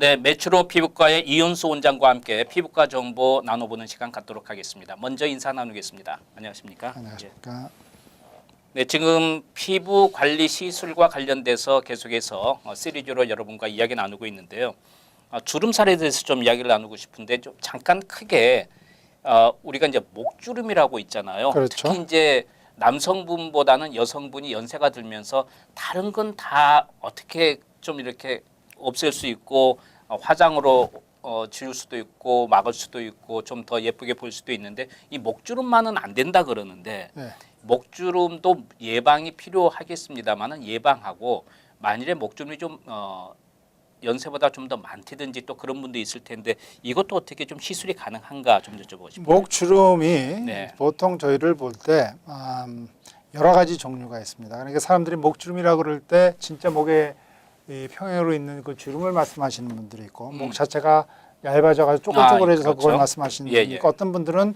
네, 메트로 피부과의 이윤수 원장과 함께 피부과 정보 나눠보는 시간 갖도록 하겠습니다. 먼저 인사 나누겠습니다. 안녕하십니까? 예. 안녕하십니까. 네, 지금 피부 관리 시술과 관련돼서 계속해서 어, 시리즈로 여러분과 이야기 나누고 있는데요. 어, 주름살에 대해서 좀 이야기를 나누고 싶은데 좀 잠깐 크게 어, 우리가 이제 목주름이라고 있잖아요. 그렇죠. 특히 이제 남성분보다는 여성분이 연세가 들면서 다른 건 다 어떻게 좀 이렇게 없앨 수 있고 어, 화장으로 어, 지울 수도 있고 막을 수도 있고 좀 더 예쁘게 보일 수도 있는데 이 목주름만은 안 된다 그러는데 네. 목주름도 예방이 필요하겠습니다만은 예방하고 만일에 목주름이 좀 어, 연세보다 좀 더 많다든지 또 그런 분도 있을 텐데 이것도 어떻게 좀 시술이 가능한가 좀 여쭤보고 싶어요. 목주름이 네. 보통 저희를 볼때 음, 여러 가지 종류가 있습니다. 그러니까 사람들이 목주름이라고 그럴 때 진짜 목에 이 평행으로 있는 그 주름을 말씀하시는 분들이 있고 음. 목 자체가 얇아져가지고 쪼글쪼글해져서 아, 그렇죠. 그걸 말씀하시는 예, 분이 예. 있고 어떤 분들은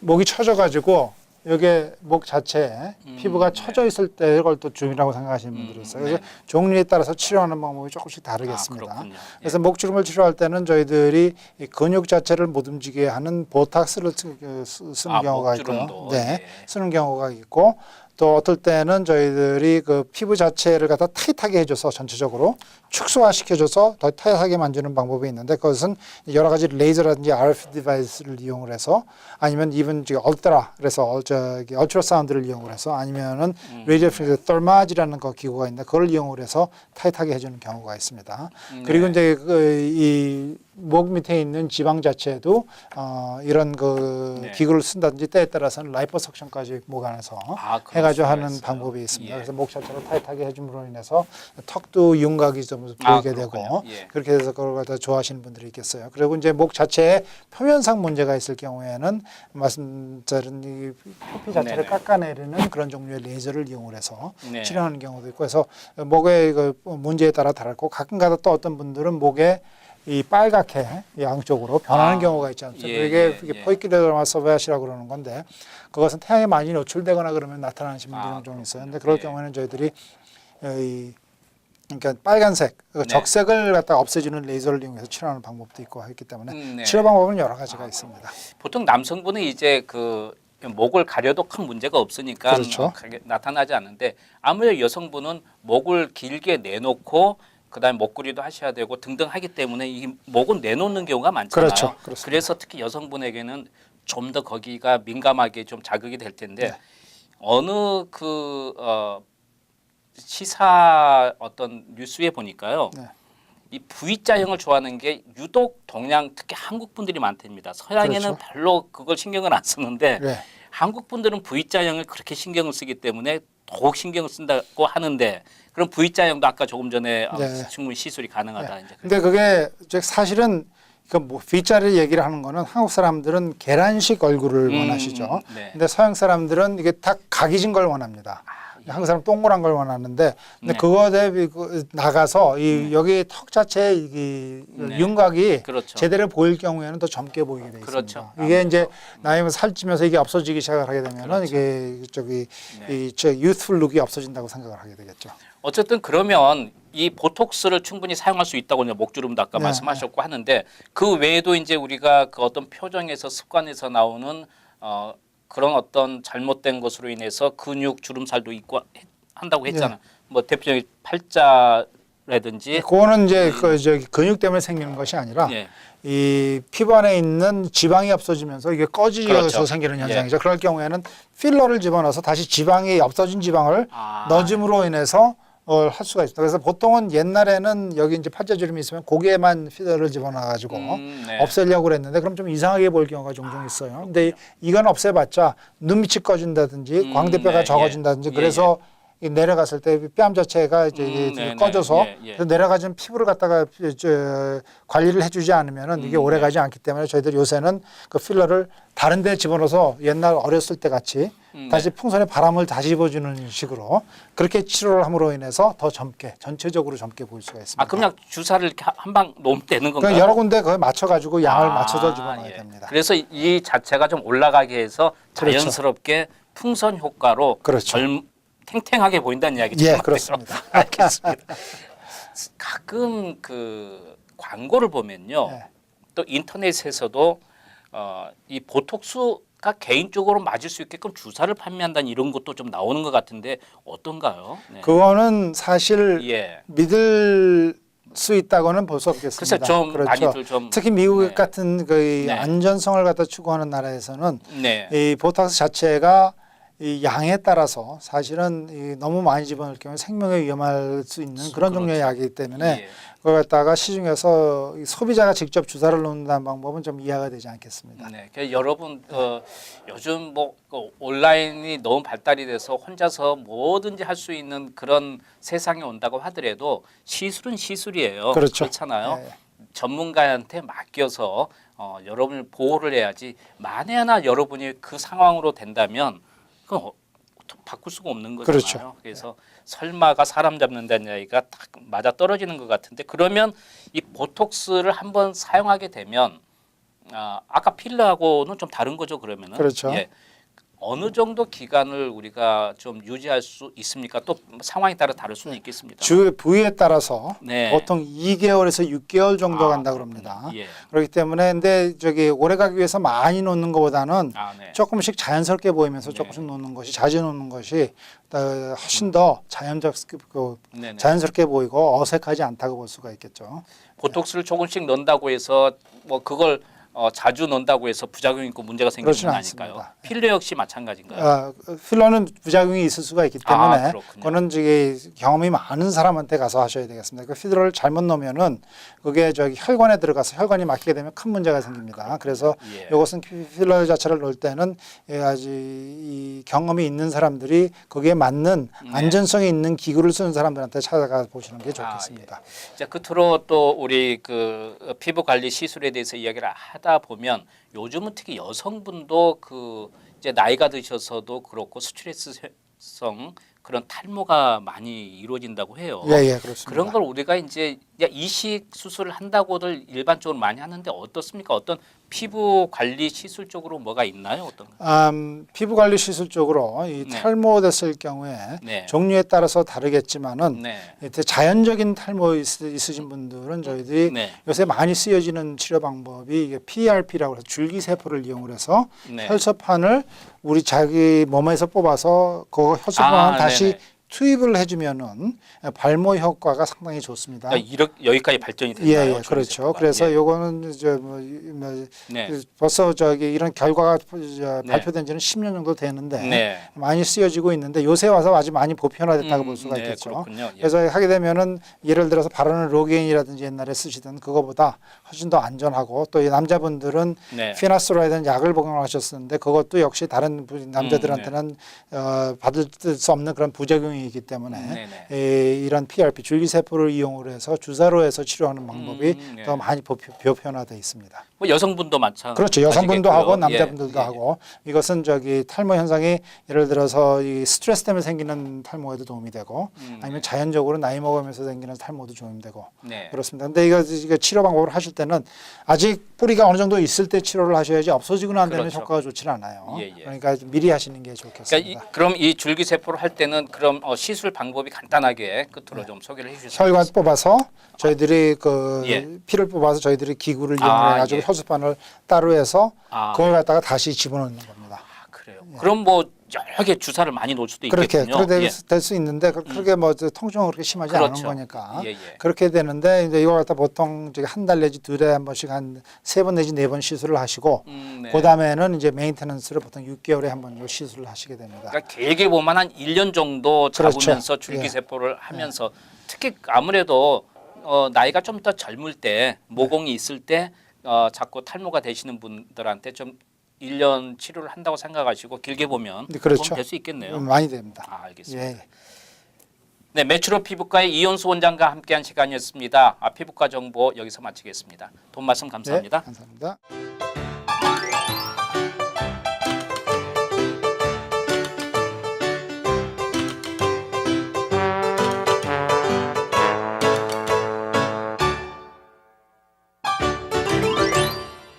목이 처져가지고 여기에 목 자체에 음, 피부가 네. 처져 있을 때 이걸 또 주름이라고 생각하시는 분들이 음, 있어요. 그래서 네. 종류에 따라서 치료하는 방법이 조금씩 아, 다르겠습니다. 그렇군요. 그래서 목주름을 치료할 때는 저희들이 이 근육 자체를 못 움직이게 하는 보탁스를 쓰, 그 쓰- 쓰는 아, 경우가 목주름도, 있고요. 네, 예. 쓰는 경우가 있고 또 어떨 때는 저희들이 그 피부 자체를 갖다 타이트하게 해줘서 전체적으로 축소화시켜줘서 더 타이트하게 만드는 방법이 있는데 그것은 여러 가지 레이저라든지 RF 디바이스를 이용을 해서 아니면 이븐 저기 얼트라 그래서 어, 저기 얼트라 사운드를 이용을 해서 아니면은 음. 레이저 프리즈 덜마지라는 그 기구가 있는데 그걸 이용을 해서 타이트하게 해주는 경우가 있습니다. 음, 그리고 네. 이제 그이 목 밑에 있는 지방 자체도 어 이런 그 네. 기구를 쓴다든지 때에 따라서는 라이포석션까지 목 안에서 아, 해가지고 하는 있어요. 방법이 있습니다. 예. 그래서 목 자체를 타이트하게 해줌으로 인해서 턱도 윤곽이 좀 아, 보이게 그렇군요. 되고 예. 그렇게 해서 그걸 갖다 좋아하시는 분들이 있겠어요. 그리고 이제 목 자체에 표면상 문제가 있을 경우에는 말씀드린 이 표피 자체를 네네. 깎아내리는 그런 종류의 레이저를 이용을 해서 네. 치료하는 경우도 있고 해서 목의 그 문제에 따라 다르고 가끔가다 또 어떤 분들은 목에 이 빨갛게 양쪽으로 변하는 아, 경우가 있지 않습니까? 예, 이게, 예, 예. 포이키데르마 서베아시라고 그러는 건데 그것은 태양에 많이 노출되거나 그러면 나타나는 분들이 아, 종종 있어요. 근데. 그럴 예. 경우에는 저희들이 이 그러니까 빨간색 그 네. 적색을 갖다 없애주는 레이저를 이용해서 치료하는 방법도 있고 했기 때문에 음, 네. 치료 방법은 여러 가지가 있습니다. 보통 남성분은 이제 그 목을 가려도 큰 문제가 없으니까 그렇죠. 어, 나타나지 않는데 아무래도 여성분은 목을 길게 내놓고 그다음에 목걸이도 하셔야 되고 등등 하기 때문에 이 목은 내놓는 경우가 많잖아요. 그렇죠. 그렇습니다. 그래서 특히 여성분에게는 좀 더 거기가 민감하게 좀 자극이 될 텐데 네. 어느 그 어, 시사 어떤 뉴스에 보니까요. 네. 이 V자형을 좋아하는 게 유독 동양 특히 한국 분들이 많답니다. 서양에는 그렇죠. 별로 그걸 신경을 안 쓰는데 네. 한국 분들은 V자형을 그렇게 신경을 쓰기 때문에 더욱 신경을 쓴다고 하는데 그럼 V자형도 아까 조금 전에 어, 네. 충분히 시술이 가능하다 이제. 근데 그게 즉 사실은 그뭐 V자를 얘기를 하는 거는 한국 사람들은 계란식 얼굴을 음, 원하시죠. 음, 네. 근데 서양 사람들은 이게 딱 각이진 걸 원합니다. 한국 사람 동그란 걸 원하는데 근데 네. 그거 대비 그 나가서 이 여기 턱 자체 이 네. 윤곽이 그렇죠. 제대로 보일 경우에는 더 젊게 보이게 돼 있습니다. 그렇죠. 이게 이제 나이면 살찌면서 이게 없어지기 시작을 하게 되면은 그렇죠. 이게 저기 네. 이저 유스풀 룩이 없어진다고 생각을 하게 되겠죠. 어쨌든 그러면 이 보톡스를 충분히 사용할 수 있다고 이제 목주름도 아까 네, 말씀하셨고 하는데 그 외에도 이제 우리가 그 어떤 표정에서 습관에서 나오는 어 그런 어떤 잘못된 것으로 인해서 근육 주름살도 있고 했- 한다고 했잖아. 뭐 대표적인 팔자라든지 그거는 이제 그 저기 근육 때문에 생기는 것이 아니라 예. 이 피부 안에 있는 지방이 없어지면서 이게 꺼지면서 그렇죠. 생기는 예. 현상이죠. 그럴 경우에는 필러를 집어넣어서 다시 지방이 없어진 지방을 아. 넣어줌으로 인해서 어, 할 수가 있습니다. 그래서 보통은 옛날에는 여기 이제 팔자주름이 있으면 고개만 필러를 집어넣어가지고 음, 네. 없애려고 그랬는데 그럼 좀 이상하게 보일 경우가 종종 있어요. 근데 이건 없애봤자 눈 밑이 꺼진다든지 음, 광대뼈가 네, 적어진다든지 예. 그래서 이 내려갔을 때 뺨 자체가 이제 음, 이게 네, 네. 꺼져서 예, 예. 내려가진 피부를 갖다가 저, 관리를 해주지 않으면은 이게 음, 오래 네. 가지 않기 때문에 저희들이 요새는 그 필러를 다른 데 집어넣어서 옛날 어렸을 때 같이 음, 다시 풍선에 바람을 다시 입어주는 식으로 그렇게 치료를 함으로 인해서 더 젊게 전체적으로 젊게 보일 수가 있습니다. 아 그냥 주사를 이렇게 한 방 놓으면 되는 건가요? 여러 군데 거에 맞춰가지고 양을 아, 맞춰서 집어넣어야 예. 됩니다. 그래서 이 자체가 좀 올라가게 해서 그렇죠. 자연스럽게 풍선 효과로 그렇죠. 젊 탱탱하게 보인다는 이야기죠. 예. 그렇습니다. 알겠습니다. 가끔 그 광고를 보면요. 네. 또 인터넷에서도 어, 이 보톡스가 개인적으로 맞을 수 있게끔 주사를 판매한다는 이런 것도 좀 나오는 것 같은데 어떤가요? 네. 그거는 사실 예. 믿을 수 있다고는 볼 수 없겠습니다. 글쎄 좀 그렇죠. 많이들 좀 특히 미국 네. 같은 그 네. 안전성을 갖다 추구하는 나라에서는 네. 이 보톡스 자체가 이 양에 따라서 사실은 이 너무 많이 집어넣을 경우 생명에 위험할 수 있는 그런 그렇죠. 종류의 약이기 때문에 예. 그걸 갖다가 시중에서 이 소비자가 직접 주사를 놓는다는 방법은 좀 이해가 되지 않겠습니다. 네, 그러니까 여러분 어, 요즘 뭐 그 온라인이 너무 발달이 돼서 혼자서 뭐든지 할 수 있는 그런 세상이 온다고 하더라도 시술은 시술이에요. 그렇죠. 그렇잖아요. 네. 전문가한테 맡겨서 어, 여러분을 보호를 해야지 만에 하나 여러분이 그 상황으로 된다면 그건 어, 바꿀 수가 없는 거잖아요. 그렇죠. 그래서 설마가 사람 잡는다는 이야기가 딱 맞아 떨어지는 것 같은데 그러면 이 보톡스를 한번 사용하게 되면 아, 아까 필러하고는 좀 다른 거죠 그러면은 그렇죠. 예. 어느 정도 기간을 우리가 좀 유지할 수 있습니까? 또 상황에 따라 다를 수는 있겠습니다. 주 부위에 따라서 네. 보통 2개월에서 6개월 정도 아, 간다. 그럽니다. 예. 그렇기 때문에 근데 저기 오래 가기 위해서 많이 놓는 것보다는 아, 네. 조금씩 자연스럽게 보이면서 네. 조금씩 놓는 것이 자주 놓는 것이 어, 훨씬 더 자연적 그 네네. 자연스럽게 보이고 어색하지 않다고 볼 수가 있겠죠. 보톡스를 조금씩 넣는다고 해서 뭐 그걸 어, 자주 넣는다고 해서 부작용이 있고 문제가 생기는 건 아닐까요? 않습니다. 필러 역시 마찬가지인가요? 어, 필러는 부작용이 있을 수가 있기 아, 때문에 그렇군요. 그거는 저기 경험이 많은 사람한테 가서 하셔야 되겠습니다. 그 필러를 잘못 넣으면은 그게 저기 혈관에 들어가서 혈관이 막히게 되면 큰 문제가 생깁니다. 그래서 예. 이것은 필러 자체를 넣을 때는 예, 아주 이 경험이 있는 사람들이 거기에 맞는 네. 안전성이 있는 기구를 쓰는 사람들한테 찾아가 보시는 게 아, 좋겠습니다. 자 끝으로 또 우리 그 피부 관리 시술에 대해서 이야기를 하다 보면 요즘은 특히 여성분도 그 이제 나이가 드셔서도 그렇고 스트레스성 그런 탈모가 많이 이루어진다고 해요. 예, 예, 그렇습니다. 그런 걸 우리가 이제 이식 수술을 한다고들 일반적으로 많이 하는데 어떻습니까? 어떤 피부 관리 시술 쪽으로 뭐가 있나요? 어떤? 음, 피부 관리 시술 쪽으로 이 네. 탈모 됐을 경우에 네. 종류에 따라서 다르겠지만은 네. 자연적인 탈모 있, 있으신 분들은 저희들이 네. 요새 많이 쓰여지는 치료 방법이 이게 PRP라고 해서 줄기 세포를 이용을 해서 네. 혈소판을 우리 자기 몸에서 뽑아서 그 혈소판을 아, 다시 네네. 투입을 해주면은 발모 효과가 상당히 좋습니다. 아, 이렇 여기까지 발전이 예, 됐나요? 예, 그렇죠. 그래서 예. 요거는 이제 뭐, 이- 뭐 네. 그 벌써 저기 이런 결과가 저 네. 발표된 지는 10년 정도 되는데 네. 많이 쓰여지고 있는데 요새 와서 아주 많이 보편화됐다고 음, 볼 수가 네, 있겠죠. 그렇군요. 예. 그래서 하게 되면은 예를 들어서 바르는 로게인이라든지 옛날에 쓰시던 그거보다 훨씬 더 안전하고 또 이 남자분들은 네. 피나스로이드는 약을 복용하셨었는데 그것도 역시 다른 부- 남자들한테는 네. 어, 받을 수 없는 그런 부작용이 있기 때문에. 에, 이런 PRP 줄기세포를 이용을 해서 주사로 해서 치료하는 방법이 음, 네. 더 많이 보편- 보편화돼 있습니다. 뭐 여성분도 마찬가지. 그렇죠. 여성분도 하고 남자분들도 예, 예. 하고 이것은 저기 탈모 현상이 예를 들어서 이 스트레스 때문에 생기는 탈모에도 도움이 되고 음, 아니면 자연적으로 나이 먹으면서 생기는 탈모도 도움이 되고 네. 그렇습니다. 근데 이거, 이거 치료 방법을 하실 때는 아직 뿌리가 어느 정도 있을 때 치료를 하셔야지 없어지고 난 다음에 그렇죠. 효과가 좋지는 않아요. 예, 예. 그러니까 미리 하시는 게 그러니까 이, 좋겠습니다. 그럼 이 줄기세포를 할 때는 그럼 어, 시술 방법이 간단하게 끝으로 좀 소개를 해주세요. 네. 혈관 뽑아서 저희들이 그 예. 피를 뽑아서 저희들이 기구를 아, 이용해 가지고 예. 혈소판을 따로 해서 아, 그걸 갖다가 다시 집어넣는 겁니다. 아, 그래요. 그럼 뭐 여러 개 주사를 많이 놓을 수도 예. 그렇게 있겠군요. 그렇게 예. 될수 있는데 그- 그렇게 뭐 통증은 그렇게 심하지 그렇죠. 않은 거니까 예, 예. 그렇게 되는데 이제 이거 갖다 보통 한 달 내지 두 달에 한 번씩 한 세 번 내지 네 번 시술을 하시고 음, 네. 그 다음에는 이제 메인테넌스를 보통 6개월에 한 번 시술을 하시게 됩니다. 그러니까 길게 보면 한 1년 정도 그렇죠. 잡으면서 줄기세포를 하면서 특히 아무래도 어, 나이가 좀 더 젊을 때 모공이 있을 때 어, 자꾸 탈모가 되시는 분들한테 좀 1년 치료를 한다고 생각하시고 길게 보면 네, 그렇죠. 될수 있겠네요. 음, 많이 됩니다. 아, 알겠습니다. 예. 네, 메트로 피부과의 이현수 원장과 함께한 시간이었습니다. 아, 피부과 정보 여기서 마치겠습니다. 돈 말씀 네, 감사합니다. 감사합니다.